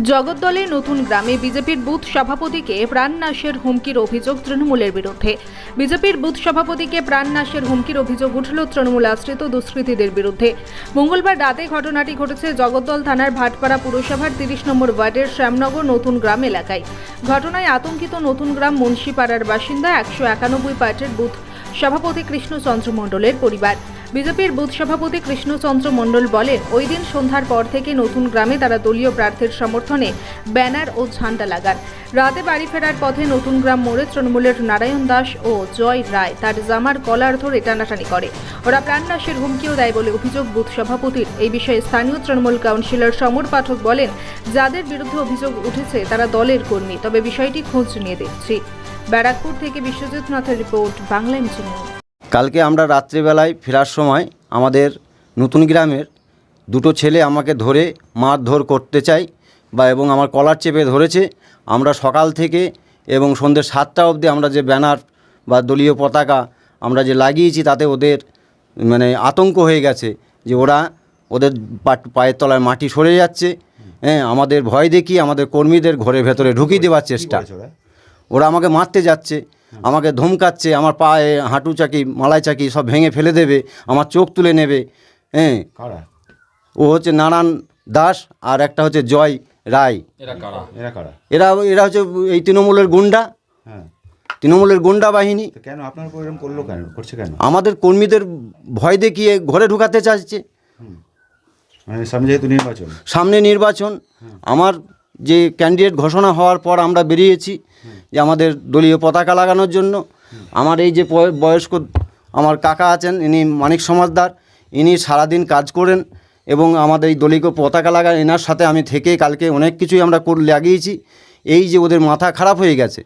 জগদ্দলে নতুন গ্রামে বিজেপির বুথ সভাপতিকে প্রাণনাশের হুমকির অভিযোগ তৃণমূলের বিরুদ্ধে। বিজেপির বুথ সভাপতিকে প্রাণনাশের হুমকির অভিযোগ উঠল তৃণমূল আশ্রিত দুষ্কৃতীদের বিরুদ্ধে। মঙ্গলবার রাতে ঘটনাটি ঘটেছে জগদ্দল থানার ভাটপাড়া পুরসভার তিরিশ নম্বর ওয়ার্ডের শ্যামনগর নতুন গ্রাম এলাকায়। ঘটনায় আতঙ্কিত নতুন গ্রাম মুন্সিপাড়ার বাসিন্দা একশো একানব্বই পার্টির বুথ সভাপতি কৃষ্ণচন্দ্র মণ্ডলের পরিবার। বিজেপির বুথ সভাপতি কৃষ্ণচন্দ্র মণ্ডল বলেন, ওই দিন সন্ধ্যার পর থেকে নতুন গ্রামে তারা দলীয় প্রার্থীর সমর্থনে ব্যানার ও ঝান্ডা লাগান। রাতে বাড়ি ফেরার পথে নতুন গ্রাম মোড়ে তৃণমূলের নারায়ণ দাস ও জয় রায় তার জামার কলার ধরে টানাটানি করে। ওরা প্রাণনাশের হুমকিও দেয় বলে অভিযোগ বুথ সভাপতির। এই বিষয়ে স্থানীয় তৃণমূল কাউন্সিলর সমর পাঠক বলেন, যাদের বিরুদ্ধে অভিযোগ উঠেছে তারা দলের কর্মী, তবে বিষয়টি খোঁজ নিয়ে দেখছি। ব্যারাকপুর থেকে বিশ্বজিৎ নাথের রিপোর্ট, বাংলা নিউজ। কালকে আমরা রাত্রিবেলায় ফেরার সময় আমাদের নতুন গ্রামের দুটো ছেলে আমাকে ধরে মারধর করতে চাই বা এবং আমার কলার চেপে ধরেছে। আমরা সকাল থেকে এবং সন্ধ্যে সাতটা অবধি আমরা যে ব্যানার বা দলীয় পতাকা আমরা যে লাগিয়েছি তাতে ওদের মানে আতঙ্ক হয়ে গেছে যে ওরা ওদের পায়ের তলায় মাটি সরে যাচ্ছে। হ্যাঁ আমাদের ভয় দেখিয়ে আমাদের কর্মীদের ঘরের ভেতরে ঢুকিয়ে দেওয়ার চেষ্টা। ওরা আমাকে মারতে যাচ্ছে আমাকে ধমকাচ্ছে আমার পায়ে হাঁটু চাকি মালাই চাকি সব ভেঙে ফেলে দেবে আমার চোখ তুলে নেবে হ্যাঁ। ও হচ্ছে নারায়ণ দাস আর একটা হচ্ছে জয় রায়। এরা এরা এরা হচ্ছে এই তৃণমূলের গুন্ডা। হ্যাঁ। তৃণমূলের গুন্ডা বাহিনী। কেন? আপনার উপর করল কেন? করছে কেন? আমাদের কর্মীদের ভয় দেখিয়ে ঘরে ঢুকাতে চাইছে। মানে সামনে যেহেতু নির্বাচন। সামনে নির্বাচন। আমার যে ক্যান্ডিডেট ঘোষণা হওয়ার পর আমরা বেরিয়েছি। যে আমাদের দলীয় পতাকা লাগানোর জন্য। আমার এই যে বয়স্ক আমার কাকা আছেন, ইনি মানিক সমাজদার, ইনি সারাদিন কাজ করেন এবং আমাদের এই দলীয় পতাকা লাগা, এনার সাথে আমি থেকে কালকে অনেক কিছুই আমরা লাগিয়েছি। এই যে ওদের মাথা খারাপ হয়ে গেছে।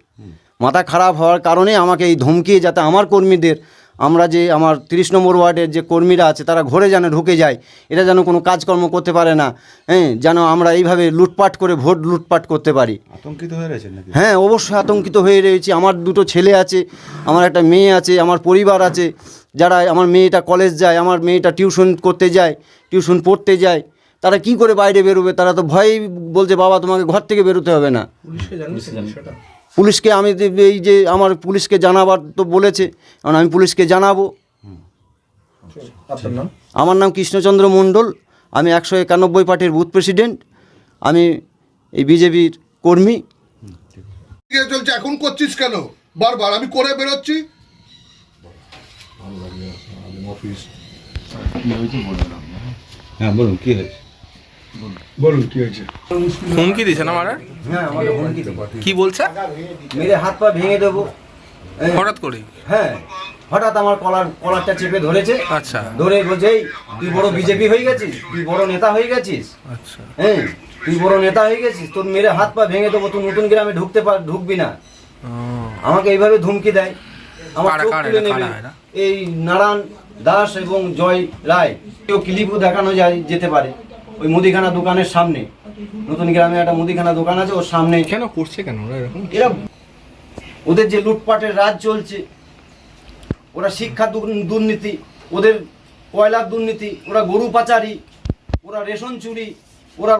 মাথা খারাপ হওয়ার কারণে আমাকে এই ধমকিয়ে যাতে আমার কর্মীদের আমরা যে আমার তিরিশ নম্বর ওয়ার্ডের যে কর্মীরা আছে তারা ঘরে যেন ঢুকে যায় এটা যেন কোনো কাজকর্ম করতে পারে না হ্যাঁ যেন আমরা এইভাবে লুটপাট করে ভোট লুটপাট করতে পারি। আতঙ্কিত হয়ে রয়েছেন নাকি? হ্যাঁ অবশ্যই আতঙ্কিত হয়ে রয়েছি। আমার দুটো ছেলে আছে আমার একটা মেয়ে আছে আমার পরিবার আছে যারা আমার মেয়েটা কলেজ যায় আমার মেয়েটা টিউশন করতে যায় টিউশন পড়তে যায় তারা কি করে বাইরে বেরোবে? তারা তো ভয়েই বলছে বাবা তোমাকে ঘর থেকে বেরোতে হবে না। পুলিশকে আমি এই যে আমার পুলিশকে জানাবার তো বলেছে কারণ আমি পুলিশকে জানাব। আমার নাম কৃষ্ণচন্দ্র মণ্ডল আমি একশো একানব্বই পার্টির বুথ প্রেসিডেন্ট আমি এই বিজেপির কর্মী। চলছে এখন করছিস কেন? বারবার আমি করে বেরোচ্ছি। হ্যাঁ বলুন কি হয়েছে? হুমকি দিয়েছে না মারার? হ্যাঁ আমাকে হুমকি দেবে। কি বলছে? মেরে হাত পা ভেঙে দেবো। হঠাৎ করে হ্যাঁ হঠাৎ আমার কলার কলারটা চেপে ধরেছে। আচ্ছা। ধরে বলছে তুই বড় বিজেপি হয়ে গেছিস তুই বড় নেতা হয়ে গেছিস। আচ্ছা। হ্যাঁ তুই বড় নেতা হয়ে গেছিস তোর মেরে হাত পা ভেঙে দেবো তুই নতুন গ্রামে ঢুকতে পার ঢুকবি না। আমাকে এইভাবে ধুমকি দেয়। আমার চোখ তুলে নেবে। এই নারায়ণ দাস এবং জয় রায় কেউ ক্লিপও দেখানো যায় যেতে পারে। ওই মুদিখানা দোকানের সামনে। নতুন গ্রামে একটা মুদিখানা দোকান আছে ওর সামনে। কেন করছে কেন ওরা এরকম? এরা ওদের যে লুটপাটের রাজ চলছে ওরা শিক্ষা দুর্নীতি ওদের কয়লার দুর্নীতি ওরা গরু পাচারি ওরা রেশন চুরি